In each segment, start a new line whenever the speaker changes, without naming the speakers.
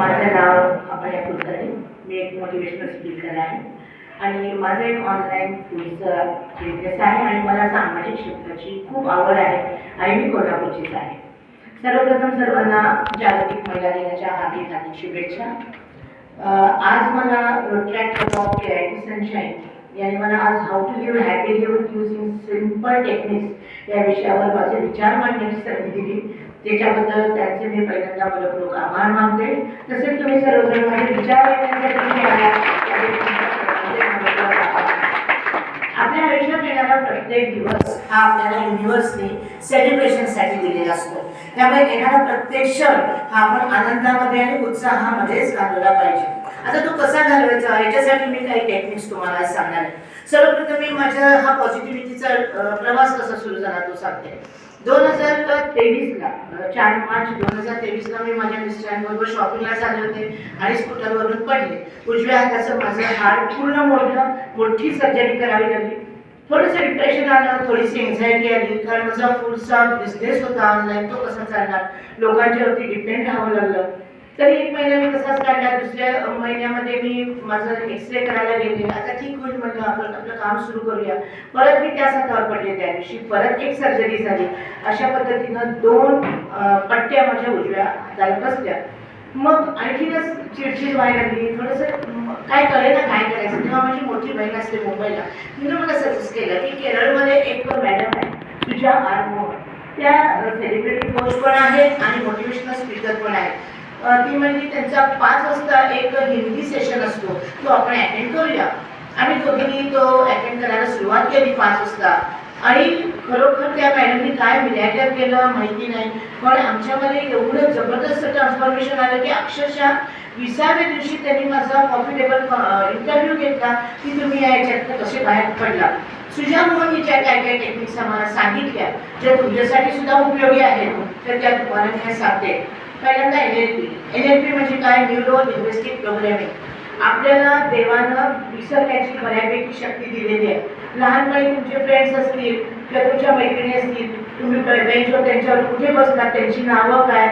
माझं नाव अभया कुलकर्णी. मी एक motivational speaker आहे. आणि माझं एक ऑनलाईन फूडचं बिझनेस आहे. आणि मला सामाजिक क्षेत्राची खूप आवड आहे. आणि मी कोल्हापूरचीच आहे. सर्वप्रथम सर्वांना जागतिक महिला दिनाच्या हार्दिक हार्दिक शुभेच्छा. आज मला Rotaract club of KIT sunshine यांनी मला आज how to live happy live using simple techniques या विषयावर माझे विचार मांडण्याची संधी दिली. त्याच्याबद्दल त्यांचे मी पहिल्यांदा मनपूर्वक आभार मानते. तसेच तुम्ही सर्वजण माझे विचार येण्यासाठी आपल्या आयुष्यात येणारा प्रत्येक दिवस हा आपल्याला युनिव्हर्सने सेलिब्रेशनसाठी दिलेला असतो. त्यामुळे येणारा प्रत्येक क्षण हा आपण आनंदामध्ये आणि उत्साहामध्येच घालवला पाहिजे. आता तो कसा घालवायचा? याच्यासाठी मी काही टेक्निक्स तुम्हाला सांगणार आहे. सर्वप्रथम मी माझ्या हा पॉझिटिव्हिटीचा प्रवास कसा सुरू झाला तो सांगते. दोन हजार तेवीसला चार मार्च दोन हजार तेवीसला मी माझ्या मिस्टरांबरोबर शॉपिंगला झाले होते आणि स्कूटरवरून पडले. उजव्या हाताचं माझं हाड पूर्ण मोडलं मोठी सर्जरी करावी लागली. थोडंसं डिप्रेशन आलं थोडीशी एन्झायटी आली कारण माझा फूडचा बिझनेस होता ऑनलाईन तो कसा चालणार? लोकांच्यावरती डिपेंड राहावं लागलं. तरी एक महिना मी तसाच काढला. दुसऱ्या महिन्यामध्ये मी माझं एक्सरे करायला गेले. आता ठीक होईल म्हटलं आपण आपलं काम सुरू करूया. परत मी त्या सतावर पडले त्या दिवशी. परत एक सर्जरी झाली. अशा पद्धतीनं दोन पट्ट्या माझ्या उजव्या हाताला बसल्या. मग आणखीनच चिडचिड व्हायला लागली. थोडंसं काय कळे ना काय करायचं. तेव्हा माझी मोठी बहीण असते मुंबईला. तिने मला सजेस्ट केलं की केरळमध्ये एक मॅडम आहे तुझ्या आरमोर त्या सेलिब्रिटी कोच पण आहेत आणि मोटिवेशनल स्पीकर पण आहेत. ती म्हणजे त्यांचा पाच वाजता एक हिंदी सेशन असतो. तो आपण अटेंड करूया. आम्ही दोघींनी तो अटेंड करायला सुरुवात केली पाच वाजता. आणि खरोखर त्या मॅडमनी काय मिरॅकल केलं माहिती नाही. पण आमच्यामध्ये एवढं जबरदस्त ट्रान्सफॉर्मेशन आलं की अक्षरशः विसाव्या दिवशी त्यांनी माझा कॉम्फर्टेबल इंटरव्ह्यू घेतला. की तुम्ही या याच्यात कसे बाहेर पडला. सुजा मोहननी ज्या काय काय टेक्निक्स आम्हाला सांगितल्या. ज्या तुमच्यासाठी सुद्धा उपयोगी आहेत तर त्या तुम्हाला मी आज सांगते पहिल्यांदा N L P N L P म्हणजे काय? Neuro linguistic programming. आपल्याला देवानं विसरण्याची बऱ्यापैकी शक्ती दिलेली आहे. लहानपणी तुमचे फ्रेंड्स असतील किंवा तुमच्या मैत्रिणी असतील तुम्ही बेंचवर त्यांच्यावर कुठे बसलात त्यांची नावं काय?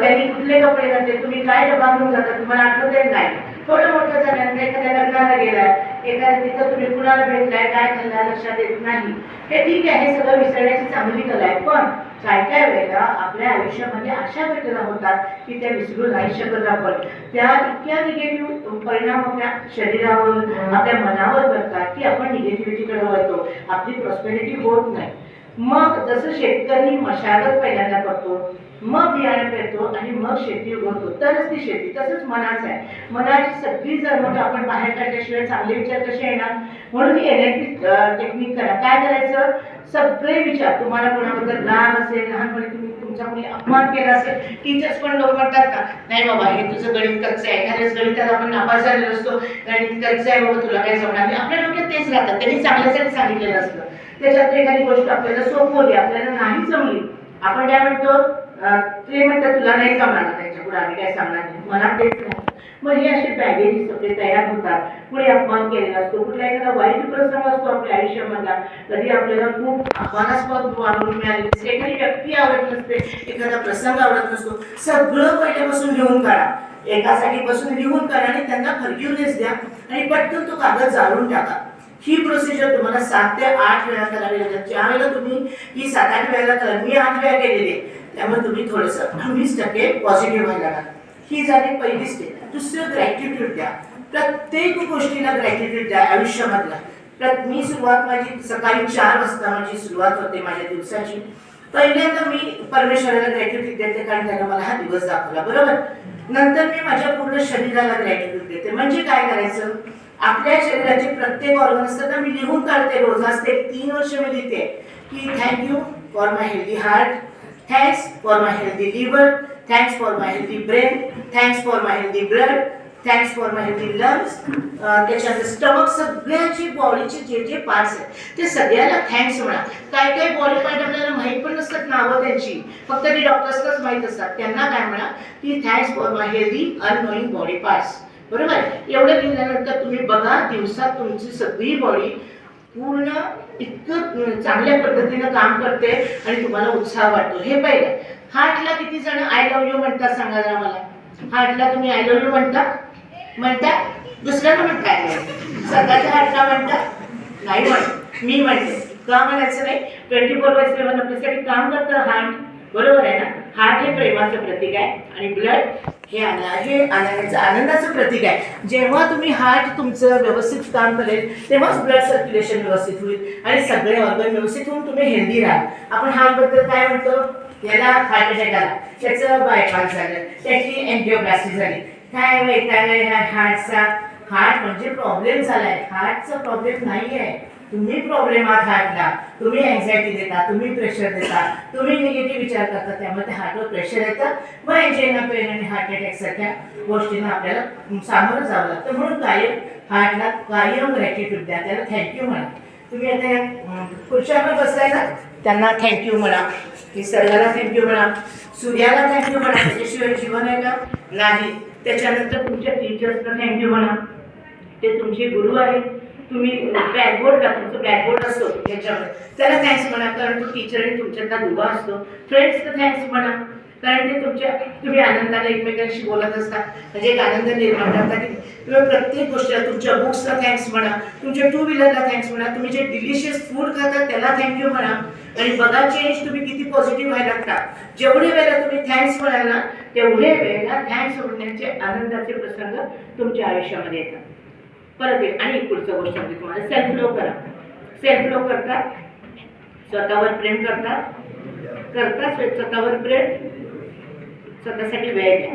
त्यांनी कुठले कपडे घातले? तुम्ही काय डबा घेऊन जाता? तुम्हाला आठवत आहे नाही? थोडं मोठं झाल्यानंतर एखाद्या लग्नाला गेलाय. एखाद्या तिथं तुम्ही कुणाला भेटलाय? काय खाल्लाय लक्षात येत नाही. हे ठीक आहे. हे सगळं विसरण्याची चांगली कला आहे. पण काय काय वेळेला आपल्या आयुष्यामध्ये अशा घटना होतात की त्या विसरू नाही शकत आपण. त्या इतक्या निगेटिव्ह परिणाम आपल्या शरीरावर आपल्या मनावर करतात की आपण निगेटिव्हिटीकडे वळतो. आपली प्रॉस्पेरिटी होत नाही. मग जसं शेतकरी मशागत पहिल्यांदा करतो मग बियाणे पेरतो आणि मग शेती उगवतो. तरच ती शेती तसंच मनाचं आहे. मनाची सगळी जरमट आपण बाहेर काढल्याशिवाय चांगले विचार कसे येणार? म्हणून ही एनर्जी टेक्निक करा. काय करायचं? सगळे विचार. तुम्हाला कोणाबद्दल राग असेल लहानपणी तुम्ही तुमचा कोणी अपमान केला असेल टीचर्स पण लोक म्हणतात का नाही बाबा हे तुझं गणित कच्चं आहे. एखाद्याच गणितात आपण नापास झालेलो असतो. गणित कच्चं आहे बाबा तुला काय जमणार नाही. आपल्या डोक्यात तेच राहतात त्यांनी चांगल्यासाठी सांगितलेलं असतं. त्याच्यात एखादी गोष्ट आपल्याला सोपवली आपल्याला नाही जमली. आपण काय म्हणतो? ते म्हणतात तुला नाही जमणार त्यांच्या पुढे आम्ही काय सांगणार नाही. मनात तेच नाही. मग हे असे बॅगेज सगळे तयार होतात. कुणी अपमान केलेला असतो. कुठला एखादा वाईट प्रसंग असतो आपल्या आयुष्यामधला कधी आपल्याला खूप अपमानास्पद वागणूक मिळाली. नसते एखादी व्यक्ती आवडत नसते एखादा प्रसंग आवडत नसतो सगळं पहिल्यापासून लिहून काढा. एका बसून लिहून काढा आणि त्यांना फर्ग्युनेस द्या आणि पटकन तो कागद जाळून टाका. ही प्रोसिजर तुम्हाला सात ते आठ वेळा करावी लागेल. ज्या वेळेला तुम्ही ही सात आठ वेळेला करा. मी आठ वेळा केलेली आहे. त्यामुळे तुम्ही थोडंसं वीस टक्के पॉझिटिव्ह व्हायला लागणार ही झाली पहिली स्टेप दुसरं ग्रॅटिट्यूड द्या. प्रत्येक गोष्टीला ग्रॅटिट्यूड द्या आयुष्यामधला. तर मी सुरुवात माझी सकाळी चार वाजता माझी सुरुवात होते माझ्या दिवसाची. पहिल्यांदा मी परमेश्वराला ग्रॅटिट्यूड देते कारण त्यानं मला हा दिवस दाखवला बरोबर? नंतर मी माझ्या पूर्ण शरीराला ग्रॅटिट्यूड देते. म्हणजे काय करायचं? आपल्या शरीराचे प्रत्येक ऑर्गन असतात ना मी लिहून काढते रोज. असते तीन वर्ष मी लिहिते. की thank you for my healthy heart thanks for my healthy liver. Thanks for my healthy brain. Thanks for my healthy blood. Thanks for my healthy lungs त्याच्यानंतर स्टमक सगळ्याची बॉडीचे जे जे पार्ट्स आहेत ते सगळ्याला थँक्स म्हणा काय काय बॉडी पार्ट आपल्याला माहीत पण नसतात नावं त्यांची फक्त ते डॉक्टर्सलाच माहीत असतात त्यांना काय म्हणा की thanks for my healthy unknowing body parts बरोबर एवढं लिहिल्यानंतर तुम्ही बघा दिवसात तुमची सगळी बॉडी पूर्ण इतकं चांगल्या पद्धतीनं काम करते आणि तुम्हाला उत्साह वाटतो. हे पहिलं. हार्टला किती जण आय लव्ह यू म्हणतात सांगा जरा मला. हार्टला तुम्ही आय लव्ह यू म्हणता? म्हणता? दुसऱ्याला म्हणताय स्वतःच्या हार्टला म्हणता? नाही म्हण मी म्हणते. का म्हणायचं नाही? ट्वेंटी फोर बाय सेवन आपल्यासाठी काम करतं हार्ट. बरोबर आहे ना? हार्ट हे प्रेमाचं प्रतीक आहे. आणि ब्लड हे आना हे आनंदाचं आनंदाचं प्रतीक आहे. जेव्हा तुम्ही हार्ट तुमचं व्यवस्थित काम करेल तेव्हाच ब्लड सर्क्युलेशन व्यवस्थित होईल आणि सगळे ऑर्गन व्यवस्थित होऊन तुम्ही हेल्दी राहाल. आपण हार्टबद्दल काय म्हणतो? याला हार्ट अटॅक आला. त्याचं बायपास झालं. त्याची एन्जिओप्लास्टी झाली. काय वैताग आलं ह्या हार्टचा हार्ट म्हणजे प्रॉब्लेम झालाय. हार्टचा प्रॉब्लेम नाही आहे तुम्ही प्रॉब्लेम आहात हार्टला तुम्ही अँझायटी देता तुम्ही प्रेशर देता तुम्ही निगेटिव्ह विचार करता त्यामुळे त्या हार्टवर प्रेशर येतं. मग एंजिना पेन आणि हार्ट अटॅक सारख्या गोष्टींना आपल्याला सामोरं जावं लागतं. म्हणून कायम हार्टला कायम ग्रॅटिट्यूड द्या. त्याला थँक्यू म्हणा. तुम्ही आता या, खुर्च्यावर बसलाय ना? त्यांना थँक्यू म्हणा. निसर्गाला थँक्यू म्हणा. सूर्याला थँक्यू म्हणा. त्याच्याशिवाय जीवन आहे का? नाही. त्याच्यानंतर तुमच्या टीचर्सला थँक्यू म्हणा. ते तुमचे गुरु आहेत तुम्ही ब्लॅकबोर्डला तुमचं ब्लॅकबोर्ड असतो त्याच्यावर. त्याला थँक्स म्हणा कारण तो टीचर आणि तुमच्यातला दुवा असतो. फ्रेंड्सला थँक्स म्हणा. कारण ते तुमच्या तुम्ही आनंदाने एकमेकांशी बोलत असता. म्हणजे एक आनंद निर्माण करता की तुम्ही प्रत्येक गोष्टीला तुमच्या बुक्सला थँक्स म्हणा तुमच्या टू व्हीलरला थँक्स म्हणा तुम्ही जे डिलिशियस फूड खाता त्याला थँक्यू म्हणा. आणि बघा चेंज तुम्ही किती पॉझिटिव्ह व्हायला लागता. जेवढे वेळेला तुम्ही थँक्स म्हणाल ना तेवढे वेळेला थँक्स म्हणण्याचे आनंदाचे प्रसंग तुमच्या आयुष्यामध्ये येतात. परत येईल आणि पुढचं गोष्ट म्हणजे तुम्हाला. सेल्फ लो करा. सेल्फ लो करता स्वतःवर प्रेम करता करता स्वतःवर प्रेम स्वतःसाठी वेळ घ्या.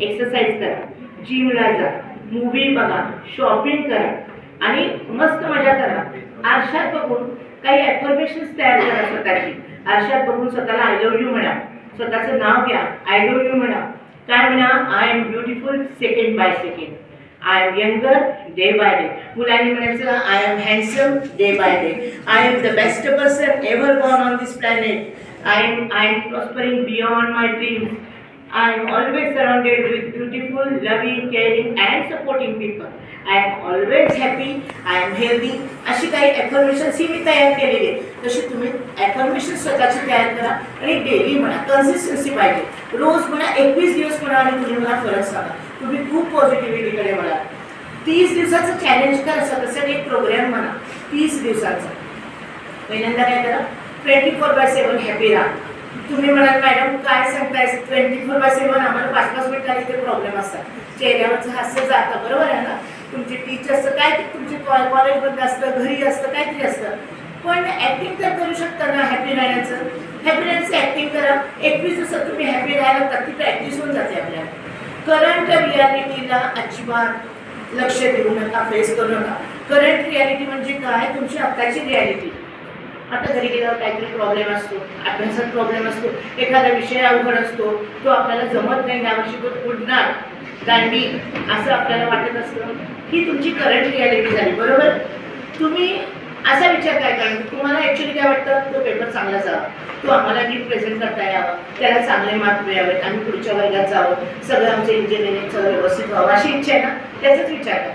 एक्सरसाइज करा. जिमला जा. मूवी बघा. शॉपिंग करा. आणि मस्त मजा करा. आरशात बघून काही ॲफर्मेशन्स तयार करा स्वतःची. आरशात बघून स्वतःला आय लव्ह यू म्हणा. स्वतःचं नाव घ्या. आय लव्ह यू म्हणा. काय म्हणा? I am beautiful second by second I am younger day by day मुलांनी म्हणायचं I am handsome day by day I am the best person ever born on this planet I am I am prospering beyond my dreams I am always surrounded with beautiful loving caring and supporting people I am always happy I am healthy अशी काही affirmations ही मी तयार केलेली आहे तशी तुम्ही affirmation स्वतःची तयार करा आणि डेली म्हणा कन्सिस्टन्सी पाहिजे. रोज म्हणा एकवीस दिवस म्हणा आणि तुम्ही मला फरक सांगा. तुम्ही खूप पॉझिटिव्हिटीकडे वळा. तीस दिवसाचं चॅलेंज करा स्वतःसाठी एक प्रोग्राम म्हणा. तीस दिवसाचा. पहिल्यांदा काय करा? Twenty four by seven happy राहा. तुम्ही म्हणाल मॅडम काय सांगताय? ट्वेंटी फोर बाय सेवन आम्हाला पाच पाच मिनिटांनी ते प्रॉब्लेम असतात. चेहऱ्यावरचं हास्य जातं बरोबर आहे ना? तुमचे टीचर्सचं काय ते तुमचे कॉलेजमध्ये असतं घरी असतं काहीतरी असतं. पण ॲक्टिंग तर करू शकता ना हॅपी राहण्याचं? हॅपी राहण्याचं ॲक्टिंग करा. एकवीस दिवसात तुम्ही हॅपी राहायला लागतात ती प्रॅक्टिस होऊन जाते आपल्याला. करंट रियालिटीला अजिबात लक्ष देऊ नका फेस करू नका. करंट रियालिटी म्हणजे काय? तुमची आत्ताची रियालिटी आता घरी गेल्यावर काहीतरी प्रॉब्लेम असतो अभ्यासात प्रॉब्लेम असतो एखादा विषय अवघड असतो तो आपल्याला जमत नाही यावर्षी तो उडणार. दांडी असं आपल्याला वाटत असतं. ही तुमची करंट रियालिटी झाली बरोबर? तुम्ही असा विचार काय करणार? तुम्हाला ऍक्च्युली काय वाटतं? तो पेपर चांगला जावा. तो आम्हाला नीट प्रेझेंट करता यावा. त्याला चांगले मार्क मिळावेत. आम्ही पुढच्या वर्गात जावं. सगळं आमचं इंजिनिअरिंगचं व्यवस्थित व्हावं. अशी इच्छा आहे ना? त्याचाच विचार करा.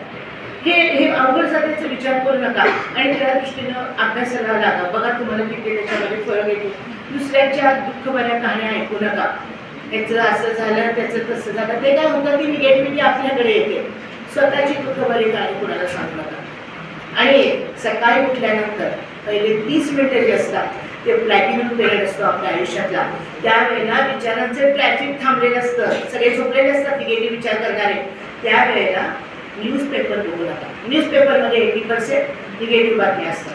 हे हे अवघड जातीचा विचार करू नका. आणि त्या दृष्टीनं अभ्यासाला लागा. बघा तुम्हाला किती त्याच्यामध्ये फरक येतो दुसऱ्यांच्या दुःखभऱ्या कहाण्या ऐकू नका. त्याचं असं झालं त्याचं तसं झालं. ते काय होतं ती निगेटिव्हिटी आपल्याकडे येते. स्वतःची दुःखभरी कहाणी कुणाला सांगू नका. आणि सकाळी उठल्यानंतर पहिले तीस मिनिटं जे असतात ते प्लॅटिनम पिरियड असतो आपल्या आयुष्यातला. त्यावेळेला विचारांचे ट्रॅफिक थांबलेलं असतं सगळे झोपलेले असतात निगेटिव्ह विचार करणारे. त्यावेळेला न्यूजपेपर बघू नका. न्यूजपेपरमध्ये एटी पर्सेंट निगेटिव्ह बातम्या असतात.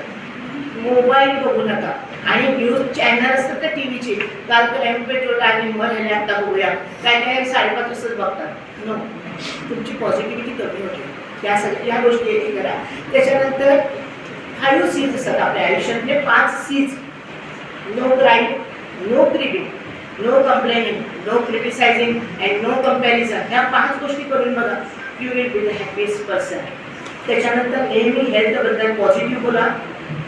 मोबाईल बघू नका. आणि न्यूज चॅनल असतात तर टी व्हीचे काल क्राईम पेट्रोल आणि निम्मर आता बघूया. काय काय साडेपाच वाजताच बघतात. नो तुमची पॉझिटिव्हिटी कमी होते. या सगळ्या या गोष्टी एक करा. त्याच्यानंतर फाईव्ह सीज असतात आपल्या आयुष्यातले म्हणजे पाच Cs no crime no critic no complaining no criticising and no comparison ह्या पाच गोष्टी करून बघा you will be the happiest person त्याच्यानंतर नेहमी हेल्थबद्दल पॉझिटिव्ह बोला.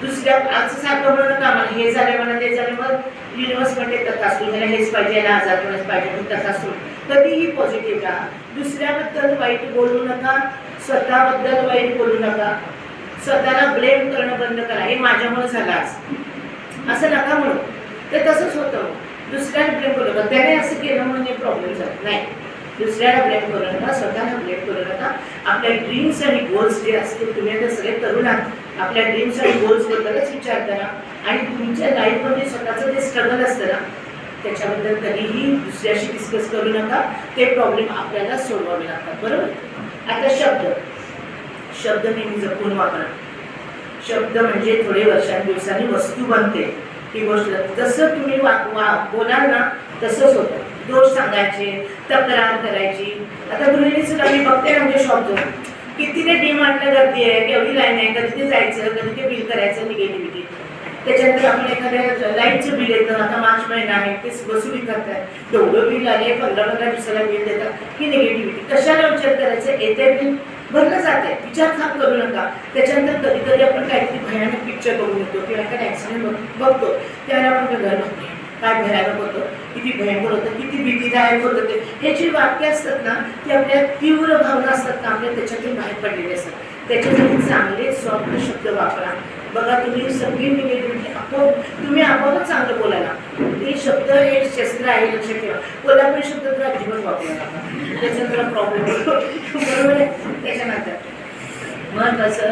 दुसऱ्या असं सारखं बोलू नका. मला हे झालं मला ते झालं मग युनिव्हर्समध्ये तथास्तू ह्याला हेच पाहिजे याला आजार होणंच पाहिजे मग तथास्तू. कधीही पॉझिटिव्ह राहा. दुसऱ्याबद्दल वाईट बोलू नका. स्वतःबद्दल वाईट बोलू नका. स्वतःला ब्लेम करणं बंद करा. हे माझ्यामुळे झालं आज. असं नका म्हणू. ते तसंच होतं. दुसऱ्याला ब्लेम करू नका. त्याने असं केलं म्हणून हे प्रॉब्लेम झाला. नाही. दुसऱ्याला ब्लेम करू नका. स्वतःला ब्लेम करू नका. आपल्या ड्रीम्स आणि गोल्स जे असतील तुम्ही आता सगळे तरुण आहात. आपल्या ड्रीम्स आणि गोल्सबद्दलच विचार करा. आणि तुमच्या लाईफमध्ये स्वतःचं जे स्ट्रगल असतं ना त्याच्याबद्दल कधीही दुसऱ्याशी डिस्कस करू नका. ते प्रॉब्लेम आपल्याला सोडवावे लागतात. बरोबर? आता शब्द. शब्द नेहमी जपून वापरा. शब्द म्हणजे थोडे वर्षांदिवसांनी वस्तू बनते. ही गोष्ट जसं तुम्ही वा वा बोलाल ना तसंच होतं. दोष सांगायचे तक्रार करायची. आता गृहिणी सुद्धा मी बघते म्हणजे शॉप जाऊन किती ते डिमांडला गर्दी आहे केवढी लाईन आहे कधी ते जायचं कधी ते बिल करायचं निगेटिव्हिटी त्याच्यानंतर आपण एखाद्या लाईटचं बिल येतं आता मार्च महिना आहे ते वसुली करतात तेवढं बिल आले पंधरा पंधरा दिवसाला बिल देतात. ही निगेटिव्हिटी कशाला विचार करायचं? येते बिल भरलं जाते विचार थाप करू नका. त्याच्यानंतर कधी कधी आपण काहीतरी भयानक पिक्चर बघून येतो. किंवा एखादा ॲक्सिडेंट बघतो. त्याला आपण घर बघतो काय भयानक होतं? किती भयंकर होतं? किती भीतीदायक होतं ते? हे जी वाक्य असतात ना ती आपल्या तीव्र भावना असतात ना आपल्या त्याच्यातून बाहेर पडलेले असतात. त्याच्यासाठी चांगले सॉफ्ट शब्द वापरा. बघा तुम्ही सगळी तुम्ही आपोआपच चांगलं बोलायला हे शब्द हे शस्त्र आहे लक्ष ठेवा. कोल्हापुरी शब्द तर अजिबात वापरला त्याच्यानंतर प्रॉब्लेम बरोबर आहे? त्याच्यानंतर महत्त्वाचं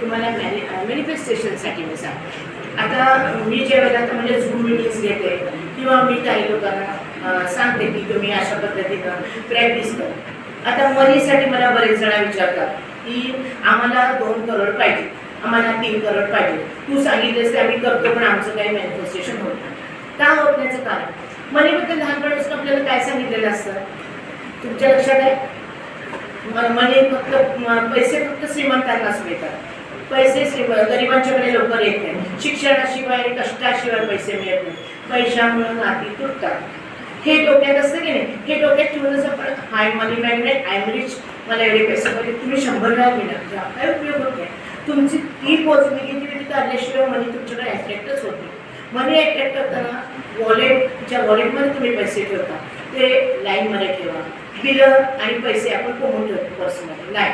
तुम्हाला मॅनि मॅनिफेस्टेशनसाठी मी सांग आता मी जे वेळेला आता म्हणजे झूम मिटिंग्स घेते किंवा मी काही लोकांना सांगते की तुम्ही अशा पद्धतीनं प्रॅक्टिस करा. आता मनीसाठी मला बरेच जण विचारतात की आम्हाला दोन करोड पाहिजे. आम्हाला तीन करोड पाहिजे. तू सांगितलेस ते आम्ही करतो पण आमचं काही मॅनिफेस्टेशन होत नाही. का होत नाहीचं कारण? मनीबद्दल लहानपणापासून आपल्याला काय सांगितलेलं असतं? तुमच्या लक्षात आहे? मनी फक्त पैसे फक्त श्रीमंतांनाच मिळतात. पैसे श्रीमंत गरिबांच्याकडे लवकर येत नाही. शिक्षणाशिवाय कष्टाशिवाय पैसे मिळत नाही. पैशामुळे नाती तुटतात. हे डोक्यात असतं की नाही? हे डोक्यात ठेवूनच आपण hi money magnet I am rich. मला एवढे पैसे पाहिजे. तुम्ही शंभर वेळा घेणार. काय उपयोग होत नाही. तुमची ती पोच निगेटिव्हिटी काढल्याशिवाय मनी तुमच्याकडे अट्रॅक्टच होत नाही. मनी अट्रॅक्ट करताना वॉलेट ज्या वॉलेटमध्ये तुम्ही पैसे ठेवता ते लाईनमध्ये ठेवा. बिलं आणि पैसे आपण कमवून ठेवतो पर्समध्ये नाही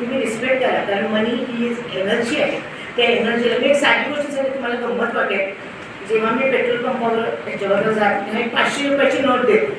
तुम्ही रिस्पेक्ट करा कारण मनी ही एनर्जी आहे. त्या एनर्जीला मी एक साधी गोष्ट तुम्हाला गंमत वाटेल. जेव्हा मी पेट्रोल पंपावर ह्याच्यावर जात तेव्हा पाचशे रुपयाची नोट देते.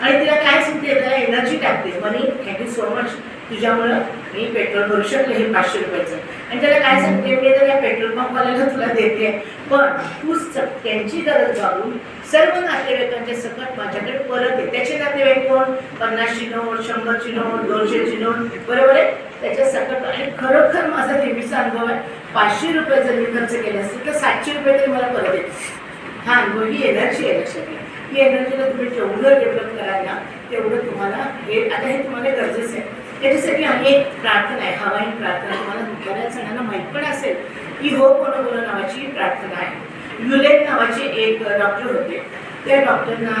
आणि तिला काय सुद्धा एनर्जी टाकते. Money thank you so much तुझ्यामुळं मी पेट्रोल भरू शकले हे पाचशे रुपयाचं. आणि त्याला काय सांगते मी तर या पेट्रोल पंपवाल्याला तुला देते. पण तूच त्यांची गरज भागून सर्व नातेवाईकांच्या सकट माझ्याकडे परत आहे त्याचे नातेवाईक कोण? पन्नासची नोट शंभरची नोट दोनशेची नोट. बरोबर आहे? त्याच्या सकट आणि खरोखर माझा नेहमीचा अनुभव आहे. पाचशे रुपये जर मी खर्च केले असतील तर सातशे रुपये तरी मला परत येते हा अनुभव ही एनर्जी आहे लक्षात घ्या. ही एनर्जीला तुम्ही जेवढं डेव्हलप कराल ना तेवढं तुम्हाला हे आता हे तुम्हाला गरजेचं आहे. त्याच्यासाठी आम्ही एक प्रार्थना आहे हवाईन प्रार्थना तुम्हाला बऱ्याच जणांना माहीत पण असेल की हो कोण बोला नावाची प्रार्थना आहे. युलेट नावाचे एक डॉक्टर होते. त्या डॉक्टरना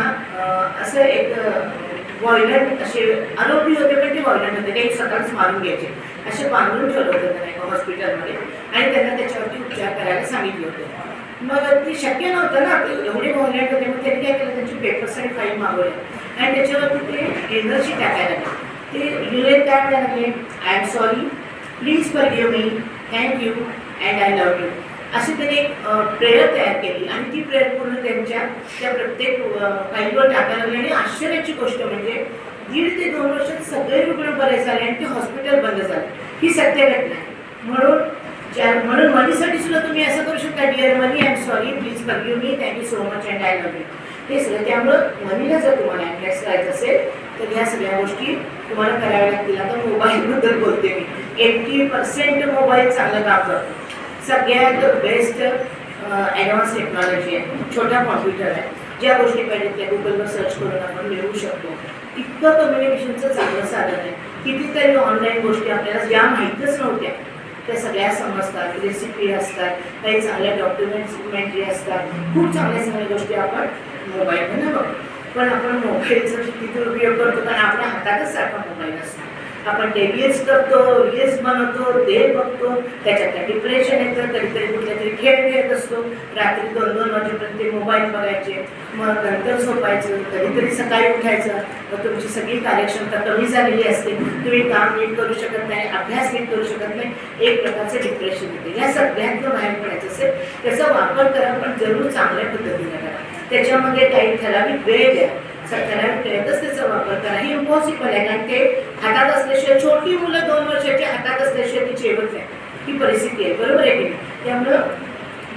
असं एक वॉयलंट असे आरोपी होते पण ते वॉयलंट होते ते स्वतःच मारून घ्यायचे. असे बांधून ठेवलं होतं त्यांना एका हॉस्पिटलमध्ये आणि त्यांना त्याच्यावरती उपचार करायला सांगितले होते. मग ते शक्य नव्हतं ना ते एवढे वॉयलंट होते मग त्यांनी काय केलं? त्यांचे पेपर्स आणि फाईल मागवले आणि त्याच्यावरती ते एनर्जी टाकायला लागले. ते युलेट काय म्हणायला लागले I am sorry please forgive me thank you and I love you अशी त्यांनी एक प्रेयर तयार केली. आणि ती प्रेयर पूर्ण त्यांच्या त्या प्रत्येक फाईलवर टाकायला लागली. आणि आश्चर्याची गोष्ट म्हणजे दीड ते दोन वर्षात सगळे रुग्ण बरे झाले आणि ते हॉस्पिटल बंद झाले. ही सत्य घटना आहे. म्हणून ज्या म्हणून मनीसाठी सुद्धा तुम्ही असं करू शकता dear money I am sorry please forgive me thank you so much and I love you हे सगळं त्यामुळं मनीला जर तुम्हाला अट्रॅक्ट करायचं असेल तर ह्या सगळ्या गोष्टी तुम्हाला कराव्या लागतील. आता मोबाईलबद्दल बोलते मी. एट्टी पर्सेंट मोबाईल चांगलं काम करतो. सगळ्यात बेस्ट ॲडव्हान्स टेक्नॉलॉजी आहे. छोटा कॉम्प्युटर आहे. ज्या गोष्टी पाहिजे त्या गुगलवर सर्च करून आपण मिळवू शकतो. इतकं कम्युनिकेशनचं चांगलं साधन आहे. कितीतरी ऑनलाईन गोष्टी आपल्याला ज्या माहीतच नव्हत्या त्या सगळ्या समजतात रेसिपी असतात काही चांगल्या डॉक्युमेंटरी म्हणजे असतात. खूप चांगल्या चांगल्या गोष्टी आपण मोबाईलमध्ये बघतो. पण आपण मोबाईलचा किती उपयोग करतो? कारण आपल्या हातातच सारखा मोबाईल असतो. आपण ते रिल्स करतो रिल्स बनवतो ते बघतो त्याच्यात डिप्रेशन येतं कधीतरी कुठल्या तरी खेळ खेळत असतो. रात्री दोन दोन वाजेपर्यंत ते मोबाईल बघायचे मग नंतर झोपायचं कधीतरी सकाळी उठायचं. मग तुमची सगळी कार्यक्षमता कमी झालेली असते. तुम्ही काम नीट करू शकत नाही अभ्यास नीट करू शकत नाही. एक प्रकारचं डिप्रेशन येते. या सगळ्यातनं बाहेर पडायचं असेल त्याचा वापर करा पण जरूर चांगल्या पद्धतीने करा. त्याच्यामध्ये काही ठराविक वेळ द्या. ठराविक वेळेतच त्याचा वापर करा हे इम्पॉसिबल आहे कारण ते हातात असल्याशिवाय छोटी मुलं दोन वर्षाची हातात असल्याशिवाय ती जेवत नाही. ही परिस्थिती आहे बरोबर आहे की नाही? त्यामुळं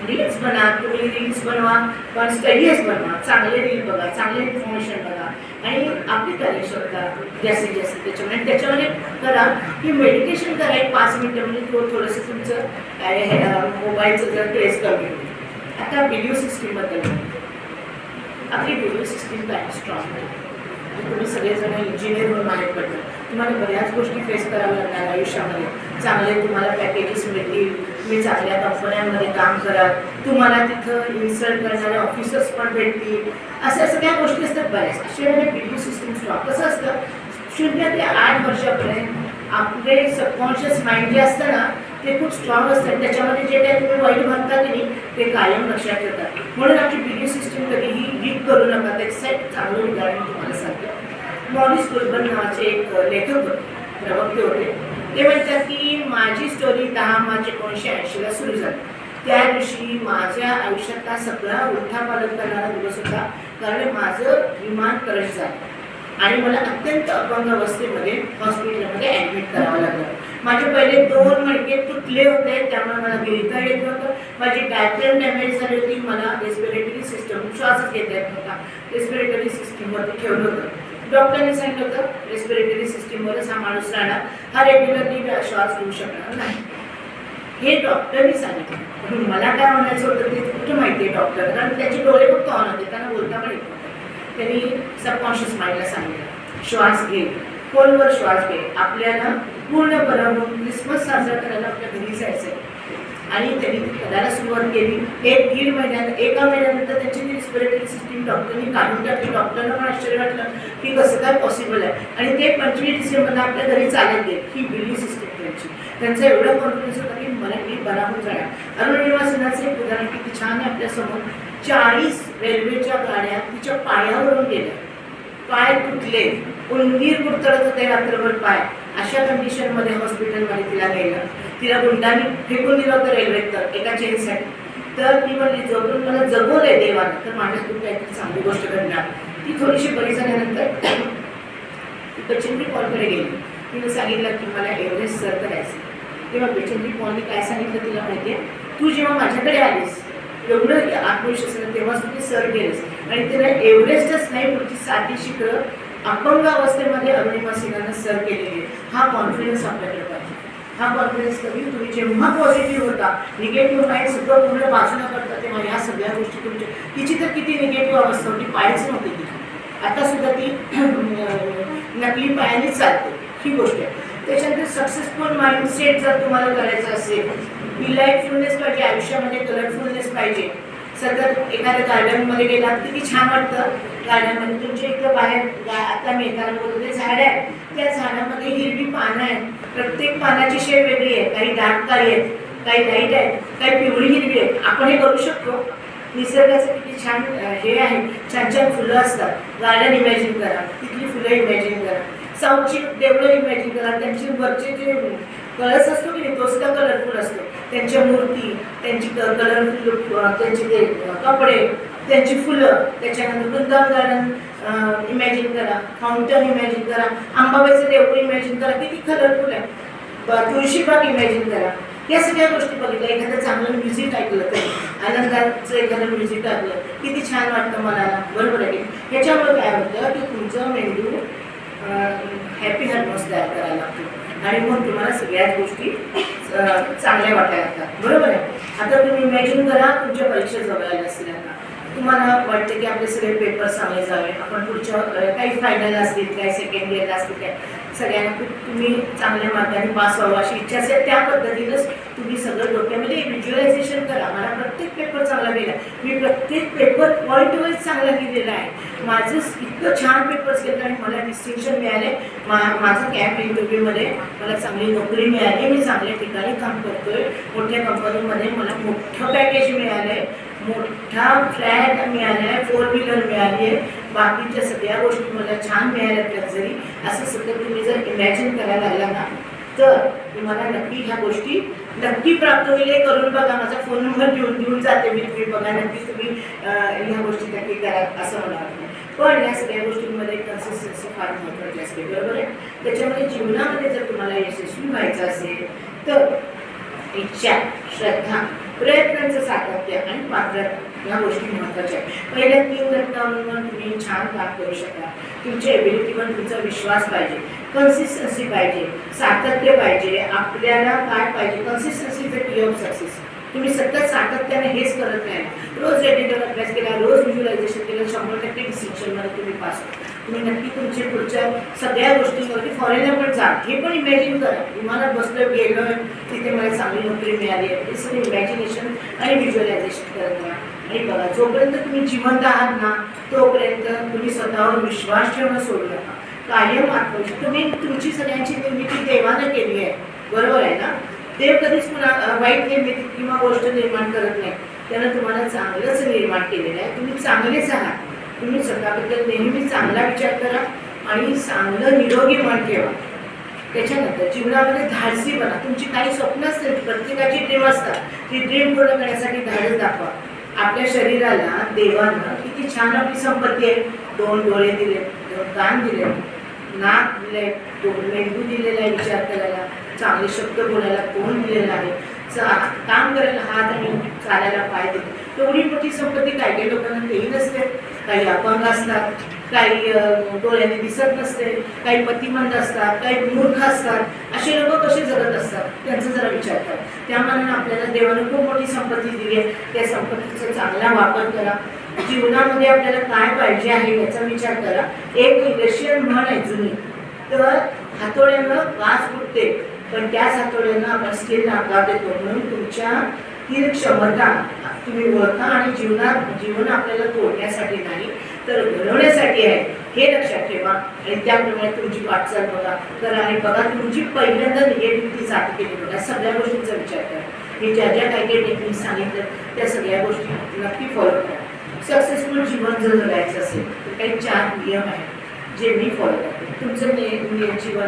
रील्स बना तुम्ही रील्स बनवा पण स्टडीज बनवा. चांगले रील बघा चांगले इन्फॉर्मेशन बघा. आणि आपली कार्यक्षमता जास्तीत जास्त त्याच्यामध्ये त्याच्यामध्ये करा की मेडिटेशन करा एक पाच मिनटं म्हणजे थोडं थोडंसं तुमचं काय मोबाईलचं जर क्रेज कमी होईल. आता व्हिडिओ सिस्टीमबद्दल बोलू. आपली व्हिडिओ सिस्टीम काय स्ट्रॉंग म्हणजे तुम्ही सगळेजण इंजिनियर म्हणून बाहेर पडलं. तुम्हाला बऱ्याच गोष्टी फेस कराव्या लागणार आयुष्यामध्ये. चांगले तुम्हाला पॅकेजेस मिळतील. तुम्ही चांगल्या कंपन्यांमध्ये काम कराल. तुम्हाला तिथं इन्सल्ट करणारे ऑफिसर्स पण भेटतील. अशा सगळ्या गोष्टी असतात बऱ्याच. अशा म्हणजे बिल्डिंग सिस्टीम स्ट्रॉंग कसं असतं? शून्य ते आठ वर्षापर्यंत आपले सबकॉन्शियस माइंड जे असतं ना ते खूप स्ट्रॉंग असतात त्याच्यामध्ये जे काही तुम्ही वाईट म्हणता की नाही ते कायम लक्षात ठेवतात. म्हणून आपली बिल्डिंग सिस्टम कधीही करू नका ते सेट चांगलं उदाहरण तुम्हाला सांगते. मॉरिस गुलबन नावाचे एक लेखक होते प्रवक्ते होते. ते म्हणतात की माझी स्टोरी दहा मार्च एकोणीसशे ऐंशीला सुरू झाली. त्या दिवशी माझ्या आयुष्यातला सगळा उठापालन करणारा दिवस होता कारण माझं विमान क्रश झालं. आणि मला अत्यंत अपंग अवस्थेमध्ये हॉस्पिटलमध्ये ॲडमिट करावं लागलं. माझे पहिले दोन मणके तुटले होते त्यामुळे मला गिळता येत नव्हतं. माझी डायफ्रेम डॅमेज झाली होती मला रेस्पिरेटरी सिस्टम श्वासच घेता येत नव्हता. रेस्पिरेटरी सिस्टीमवरती ठेवलं होतं. डॉक्टरने सांगितलं होतं रेस्पिरेटरी सिस्टीमवरच हा माणूस राहणार हा रेग्युलरली श्वास घेऊ शकणार नाही. हे डॉक्टरनी सांगितलं. म्हणून मला काय म्हणायचं होतं ते कुठं माहिती आहे डॉक्टर? कारण त्याचे डोळे फक्त ऑन होते त्यांना बोलता पण येत नव्हतं. त्यांनी सबकॉन्शियस माइंडला सांगितलं श्वास घे खोलवर श्वास घे. आपल्याला पूर्ण बरं क्रिसमस साजरा करायला आपल्या घरी जायचं आहे आणि त्यांनी ती सुरुवात केली. एक दीड महिन्यात एका महिन्यानंतर त्यांची ती रिस्पिरेटरी सिस्टीम डॉक्टरनी काढून टाकली. डॉक्टरना पण आश्चर्य वाटलं की कसं काय पॉसिबल आहे. आणि ते पंचवीस डिसेंबरला आपल्या घरी चालत गेले ही बिली सिस्टीम त्यांची. त्यांचा एवढा कॉन्फिडन्स होता की मला मी बरा होऊन जाणार अरुण निवासनाचं एक उदाहरण किती छान आहे आपल्यासमोर चाळीस रेल्वेच्या गाड्या तिच्या पायावरून गेल्या. पाय तुटले. उंदीर कुरतडत होते रात्रभर पाय. अशा कंडिशनमध्ये हॉस्पिटलमध्ये तिला नेलं तिला गुंडांनी फेकून दिलं होतं रेल्वेत तर एका चेनसाठी तर ती म्हणली जगून मला जगवलंय देवानं तर माझ्याकडून काहीतरी चांगली गोष्ट घडणार. ती थोडीशी बरी झाल्यानंतर ती बचिंद्री पॉलकडे गेली. तिने सांगितलं की मला एव्हरेस्ट सर करायचं. तेव्हा बचिंद्री पॉलने काय सांगितलं तिला माहिती आहे? तू जेव्हा माझ्याकडे आलीस एवढं आत्मविश्वासानं तेव्हाच तू ते सर गेलेस. आणि तिला एव्हरेस्टच नाही पुढची साधी शिखरं अपंग अवस्थेमध्ये अरुणिमा सिन्हानं सर केलेली. आहे हा कॉन्फिडन्स आपल्याकडे पाहिजे. हा कॉन्फिडन्स कधी तुम्ही जेव्हा पॉझिटिव्ह होता निगेटिव्ह नाही सगळं पूर्ण बाजूला करता तेव्हा या सगळ्या गोष्टी तुमच्या तिची तर किती निगेटिव्ह अवस्था होती? पायच नव्हती तिची. आता सुद्धा ती नकली पायानेच चालते. ही गोष्ट आहे. त्याच्यानंतर सक्सेसफुल माइंडसेट जर तुम्हाला करायचं असेल डिलाईटफुलनेस पाहिजे आयुष्यामध्ये कलरफुलनेस पाहिजे. सतत एखाद्या गार्डनमध्ये गेलात किती छान वाटतं. गार्डनमध्ये तुमच्या इथं बाहेर आता मी एखादा बोलते झाड आहे त्या झाडामध्ये हिरवी पानं आहेत. प्रत्येक पानाची शेड वेगळी आहे. काही डार्क काळी आहेत काही लाइट आहेत काही पिवळी हिरवी आहेत. आपण हे करू शकतो. निसर्गाचं किती छान हे आहे. छान छान फुलं असतात. गार्डन इमॅजिन करा. तिथली फुलं इमॅजिन करा. साऊथची देवळं इमॅजिन करा. त्यांची वरचे जे कलर्स असतो की नाही तो सुद्धा कलरफुल असतो. त्यांच्या मूर्ती त्यांची कलरफुल त्यांचे ते कपडे त्यांची फुलं त्याच्यानंतर वृंदावन गार्डन इमॅजिन करा फाउंटन इमॅजिन करा आंबाबाईचं देऊळ इमॅजिन करा किती कलरफुल आहे. तुळशीबाग इमॅजिन करा. या सगळ्या गोष्टी बघितल्या एखादं चांगलं म्युझिक ऐकलं तर आनंदाचं एखादं म्युझिक ऐकलं किती छान वाटतं मनाला बरोबर आहे की ह्याच्यामुळे काय होतं की तुमचं मेंदू हॅपी हार्मोन्स तयार करायला लागतो. आणि मग तुम्हाला सगळ्याच गोष्टी चांगल्या वाटायला लागतात. बरोबर आहे? आता तुम्ही इमॅजिन करा तुमच्या परीक्षा जवळ आल्या तुम्हाला वाटते की आपले सगळे पेपर चांगले जावे आपण पुढच्या काही फायनल असतील काही सेकंड इयरला असतील काय सगळ्यांना खूप तुम्ही चांगल्या मार्गाने पास व्हावं अशी इच्छा असेल त्या पद्धतीनंच तुम्ही सगळं डोक्यामध्ये म्हणजे व्हिज्युअलायझेशन करा. मला प्रत्येक पेपर चांगला गेला. मी प्रत्येक पेपर पॉईंट वाईज चांगला लिहिलेला आहे. माझं इतकं छान पेपर्स गेलं आणि मला डिस्टिंक्शन मिळाले. मा माझं कॅम्प इंटरव्ह्यूमध्ये मला चांगली नोकरी मिळाली. मी चांगल्या ठिकाणी काम करतोय. मोठ्या कंपनीमध्ये मला मोठं पॅकेज मिळालं आहे मोठा फ्लॅट मिळाला आहे फोर व्हीलर मिळाली आहे. बाकीच्या सगळ्या गोष्टी मला छान मिळाल्यात लक्झरी असं सगळं तुम्ही जर इमॅजिन करायला लागला ना तर तुम्हाला नक्की ह्या गोष्टी नक्की प्राप्त होईल. हे करून बघा माझा फोन नंबर घेऊन घेऊन जाते मी तुम्ही बघा नक्की तुम्ही ह्या गोष्टी नक्की करा असं मला वाटतं. पण या सगळ्या गोष्टींमध्ये कन्सिस्टन्सी फार महत्त्वाची असते बरोबर आहे? त्याच्यामध्ये जीवनामध्ये जर तुम्हाला यशस्वी व्हायचं असेल तर इच्छा श्रद्धा प्रयत्नांचं सातत्य आणि पात्रता या गोष्टी महत्त्वाच्या आहेत. पहिल्या तीन घटकांवर तुम्ही छान काम करू शकता तुमच्या एबिलिटीवर तुमचा विश्वास पाहिजे. कन्सिस्टन्सी पाहिजे. सातत्य पाहिजे. आपल्याला काय पाहिजे? Consistency is key of success तुम्ही सतत सातत्याने हेच करत नाही रोज रेडिओ अभ्यास केला रोज व्हिज्युलायझेशन केलं शंभर टक्के डिस्टिंक्शनमध्ये तुम्ही पास होता. तुम्ही नक्की तुमचे पुढच्या सगळ्या गोष्टींवरती फॉरेनला पण जा. हे पण इमॅजिन करा. विमानात बसलं गेलं तिथे मला चांगली नोकरी मिळाली आहे. हे सगळं इमॅजिनेशन आणि व्हिज्युअलायझेशन करत राहा आणि बघा जोपर्यंत तुम्ही जिवंत आहात ना तोपर्यंत तुम्ही स्वतःवर विश्वास ठेवणं सोडू नका. कायम आत्मविश्वास तुम्ही तुमची सगळ्यांची निर्मिती देवानं केली आहे. बरोबर आहे ना? देव कधीच पुन्हा वाईट निर्मिती किंवा गोष्ट निर्माण करत नाही. त्यानं तुम्हाला चांगलंच निर्माण केलेलं आहे. तुम्ही चांगलेच आहात. तुम्ही स्वतःबद्दल नेहमी चांगला विचार करा आणि चांगलं निरोगी मन ठेवा. त्याच्यानंतर जीवनामध्ये धाडसी बना. तुमची काही स्वप्न असतील प्रत्येकाची ड्रीम असतात ती ड्रीम पूर्ण करण्यासाठी धाडस दाखवा. आपल्या शरीराला देवानं किती छान आपली संपत्ती आहे. दोन डोळे दिले दोन कान दिले नाक दिले दोन मेंदू दिलेला आहे विचार करायला. चांगले शब्द बोलायला तोंड दिलेला आहे? काम करायला हात आणि चालायला पाय देते. तेवढी मोठी संपत्ती काही काही लोकांना तेही नसते. काही अपंग असतात काही डोळ्याने दिसत नसते काही पतिमंद असतात काही मूर्ख असतात. असे लोक कसे जगत असतात? त्यांचा जरा विचार करा. त्या मनानं आपल्याला देवानं खूप मोठी संपत्ती दिली आहे. त्या संपत्तीचा चांगला वापर करा. जीवनामध्ये आपल्याला काय पाहिजे आहे याचा विचार करा. एक रशियन म्हण आहे जुनी तर हातोड्यानं वास फुटते. पण त्याच आठवड्यानं आपण स्किल नाकार देतो. म्हणून तुमच्या ही क्षमता तुम्ही ओळखा आणि जीवनात जीवन आपल्याला तोडण्यासाठी नाही तर घडवण्यासाठी आहे. हे लक्षात ठेवा. आणि त्याप्रमाणे तुमची वाटचाल बघा. तर आणि बघा तुमची पहिल्यांदा निगेटिव्हिटी जात केली बघा. सगळ्या गोष्टींचा विचार करा. मी ज्या ज्या काही काही टेक्निक सांगितलं त्या सगळ्या गोष्टी नक्की फॉलो करा. सक्सेसफुल जीवन जर जगायचं असेल तर काही चार नियम आहेत जे मी फॉलो करते. तुमचं ने जीवन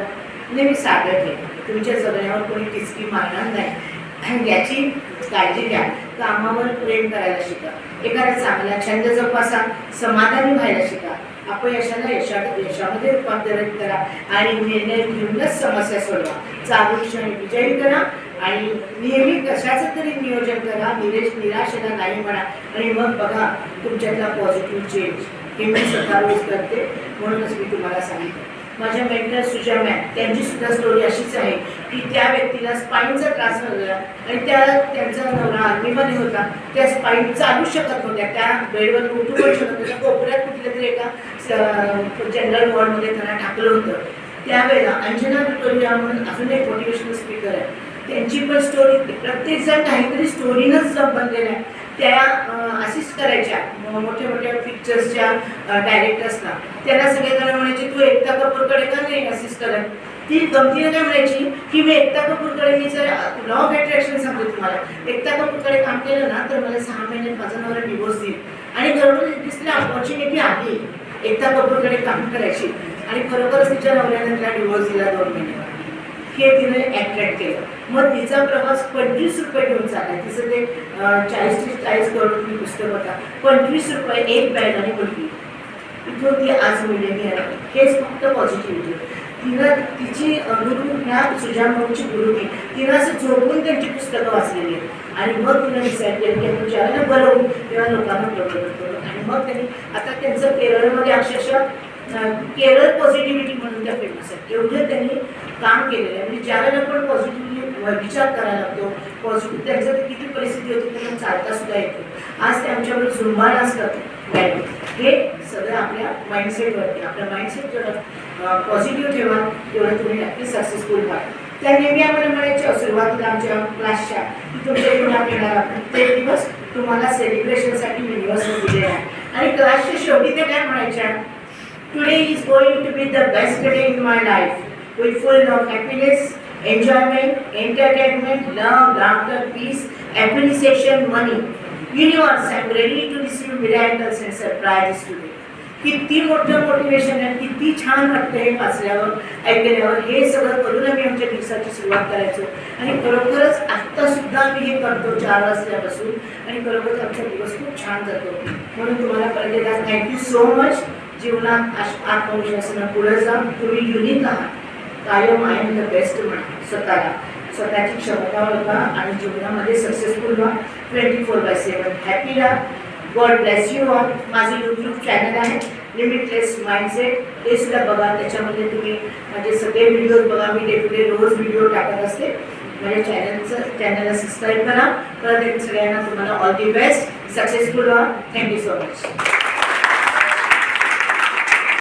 नेहमी साधं ठेवा. तुमच्या जगण्यावर कोणी टिचकी मारणार नाही. याची काळजी घ्या. कामावर प्रेम करायला शिका. एखादा चांगला छंद जोपासा. समाधानी व्हायला शिका. अपयशाला यशा यशामध्ये रूपांतरित करा आणि निर्णय घेऊनच समस्या सोडवा. चालू क्षणी विजयी करा आणि नेहमी कशाचं तरी नियोजन करा. निरेश निराशेला नाही म्हणा. आणि मग बघा तुमच्यातला पॉझिटिव्ह चेंज हे मी स्वतः रोज करते. म्हणूनच मी तुम्हाला सांगितलं माझ्या मेंटर सुजा मॅम त्यांची सुद्धा स्टोरी अशीच आहे की त्या व्यक्तीला स्पाईनचा त्रास झालेला आणि त्या त्यांचा नवरा आर्मीमध्ये होता. त्या स्पाईन चालू शकत होत्या त्या बेडवर उठू पण शकत होत्या कोपऱ्यात कुठल्या तरी एका जनरल वॉर्डमध्ये त्यांना टाकलं होतं. त्यावेळेला अंजना विक्टोरिया म्हणून अजून एक मोटिवेशनल स्पीकर आहे. त्यांची पण स्टोरी प्रत्येकजण काहीतरी स्टोरीनंच जप बनलेला आहे. त्या असिस्ट करायच्या. मोठ्या मोठ्या पिक्चर्सच्या डायरेक्टर्सना त्यांना सगळेजण म्हणायचे तू एकता कपूरकडे का नाही असिस्ट करत? ती गमतीने काय म्हणायची की मी एकता कपूरकडे मी जर लॉ ऑफ अट्रॅक्शन सांगतो तुम्हाला एकता कपूरकडे काम केलं ना तर मला सहा महिन्यात माझा नवरा डिवोर्स देईल. आणि घरून दिसली अपॉर्च्युनिटी आहे एकता कपूरकडे काम करायची. आणि खरोखरच तिच्या नवऱ्याने तिला डिवोर्स दिला दोन महिन्यावर हे तिने अट्रॅक्ट केलं. मग तिचा प्रवास पंचवीस रुपये घेऊन चालला. तिचं ते चाळीस ते चाळीस करोड रुपये पुस्तक होता. पंचवीस रुपये एक बॅग आणि मुलगी इथून ती आज मिळलेली आहे हेच फक्त पॉझिटिव्हिटी तिनं तिची गुरु ह्या सुजान भाऊची गुरु ती तिनं असं झोपून त्यांची पुस्तकं वाचलेली आहेत. आणि मग तिनं डिसाईड केलं की आपण ज्यावेळेला बरवू तेव्हा लोकांना प्रबोधन करू आणि मग त्यांनी आता त्यांचं केरळमध्ये अक्षरशः केवळ केरळ पॉझिटिव्हिटी म्हणून त्या फेमस आहेत. एवढं त्यांनी काम केलेलं आहे. म्हणजे ज्याला आपण पॉझिटिव्हली विचार करायला लागतो पॉझिटिव्ह त्यांचं ते किती परिस्थिती होती त्यांना चालता सुद्धा येतो आज ते आमच्याकडे झुंबा डान्स करतात गाडी हे सगळं आपल्या माइंडसेटवरती आपल्या माइंडसेट जेवढं पॉझिटिव्ह ठेवा तेवढं तुम्ही नक्की सक्सेसफुल व्हा. त्या नेहमी आम्हाला म्हणायच्या सुरुवातीला आमच्या क्लासच्या की तुमच्या इकडून येणारा प्रत्येक दिवस तुम्हाला सेलिब्रेशनसाठी मी दिवस दिले आहे. आणि क्लासच्या शेवटी ते काय म्हणायच्या? Today is going to be the best day in my life, with full of happiness, enjoyment, entertainment, love, laughter, peace, appreciation, money. Universe, I am ready to receive miracles and surprises today. किती मोठं motivation आहे. किती छान वाटतं हे वाचल्यावर. ऐकल्यावर हे सगळं करून आम्ही आमच्या दिवसाची सुरुवात करायचो. आणि खरोखरच आत्ता सुद्धा आम्ही हे करतो चार वाजल्यापासून. आणि खरोखरच आमचा दिवस खूप छान जातो. म्हणून तुम्हाला परत एकदा थँक्यू सो मच जीवनात आश- आत्मविश्वासानं पुढे जा तुम्ही युनिक आहात. कायम आय एम द बेस्ट म्हणा. स्वतःला. स्वतःची क्षमता ओळखा आणि जीवनामध्ये सक्सेसफुल व्हा. Twenty four by seven happy राहा. गॉड ब्लेस यू ऑल माझं यूट्यूब चॅनल आहे. लिमिटलेस माइंडसेट ते सुद्धा बघा. त्याच्यामध्ये तुम्ही माझे सगळे व्हिडिओज बघा. मी डे टू डे रोज व्हिडिओ टाकत असते. माझ्या चॅनलचं चॅनलला सबस्क्राईब करा. परत सगळ्यांना. तुम्हाला ऑल दी बेस्ट सक्सेसफुल व्हा. Thank you so much